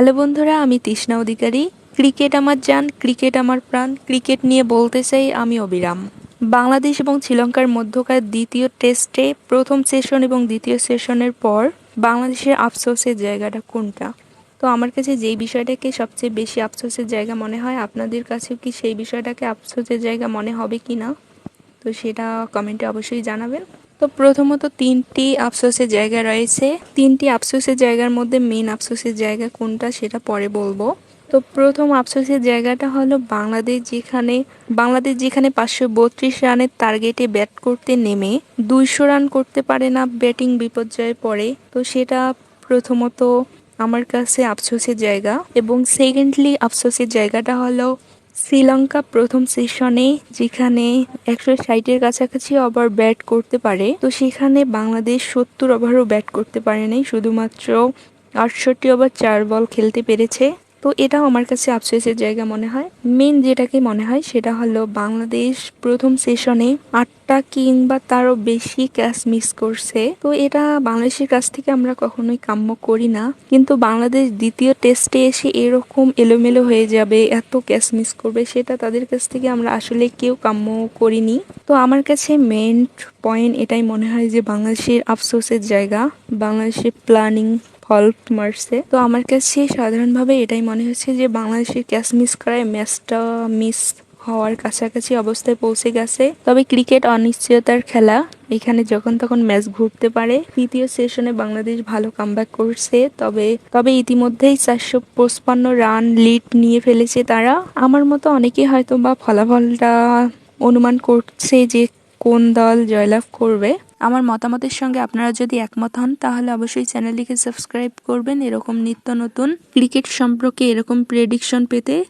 Hello বন্ধুরা, আমি তৃষ্ণা অধিকারী। Cricket আমার যান ক্রিকেট আমার প্রাণ। ক্রিকেট নিয়ে বলতে চাই, আমি অবিরাম। বাংলাদেশ এবং শ্রীলঙ্কার মধ্যকার দ্বিতীয় টেস্টে প্রথম সেশন এবং দ্বিতীয় সেশনের পর বাংলাদেশের আফসোসের জায়গাটা কোনটা? তো আমার কাছে যেই বিষয়টাকে সবচেয়ে বেশি আফসোসের জায়গা মনে হয়, আপনাদের কাছে কি সেই বিষয়টাকে আফসোসের জায়গা মনে হবে কি না তো সেটা কমেন্টে অবশ্যই জানাবেন। তো প্রথমত তিনটি আফসোসের জায়গা রয়েছে। তিনটি আফসোসের জায়গার মধ্যে মেন আফসোসের জায়গা কোনটা সেটা পরে বলব। তো প্রথম আফসোসের জায়গাটা হলো বাংলাদেশ যেখানে বাংলাদেশ যেখানে পাঁচশো বত্রিশ রানের টার্গেটে ব্যাট করতে নেমে, দুইশো রান করতে পারে না ব্যাটিং বিপর্যয়ে পড়ে তো সেটা প্রথমত আমার কাছে আফসোসের জায়গা এবং সেকেন্ডলি আফসোসের জায়গাটা হলো শ্রীলঙ্কা প্রথম সেশনে যেখানে একশো ষাটের কাছাকাছি ওভার ব্যাট করতে পারে, তো সেখানে বাংলাদেশ সত্তর ওভারও ব্যাট করতে পারেনি শুধুমাত্র আটষট্টি ওভার চার বল খেলতে পেরেছে। তো এটাও আমার কাছে আফসোসের জায়গা মনে হয়। মেন যেটাকে মনে হয় সেটা হলো বাংলাদেশ প্রথম সেশনে আটটা কিংবা তারও বেশি ক্যাচ মিস করছে। তো এটা বাংলাদেশের কাছ থেকে আমরা কখনোই কাম্য করি না। কিন্তু বাংলাদেশ দ্বিতীয় টেস্টে এসে এরকম এলোমেলো হয়ে যাবে, এত ক্যাচ মিস করবে, সেটা তাদের কাছ থেকে আমরা আসলে কেউ কাম্য করিনি। তো আমার কাছে মেন পয়েন্ট এটাই মনে হয় যে বাংলাদেশের আফসোসের জায়গা, বাংলাদেশের প্ল্যানিং ফল্ট মারছে। তো আমার কাছে সাধারণভাবে এটাই মনে হচ্ছে যে, বাংলাদেশের ক্যাচ মিস করায় ম্যাচটা মিস হওয়ার কাছাকাছি অবস্থায় পৌঁছে গেছে। তবে ক্রিকেট অনিশ্চয়তার খেলা। এখানে যখন তখন ম্যাচ ঘুরতে পারে। তৃতীয় সেশনে বাংলাদেশ ভালো কামব্যাক করছে। তবে তবে ইতিমধ্যেই চারশো পঁচপান্ন রান লিড নিয়ে ফেলেছে তারা। আমার মতো অনেকেই হয়তো বা ফলাফলটা অনুমান করছে যে কোন দল জয়লাভ করবে? আমার মতামতের সঙ্গে আপনারা যদি একমত হন, তাহলে অবশ্যই চ্যানেলটিকে সাবস্ক্রাইব করবেন। এরকম নিত্য নতুন ক্রিকেট সম্পর্কে এরকম প্রেডিকশন পেতে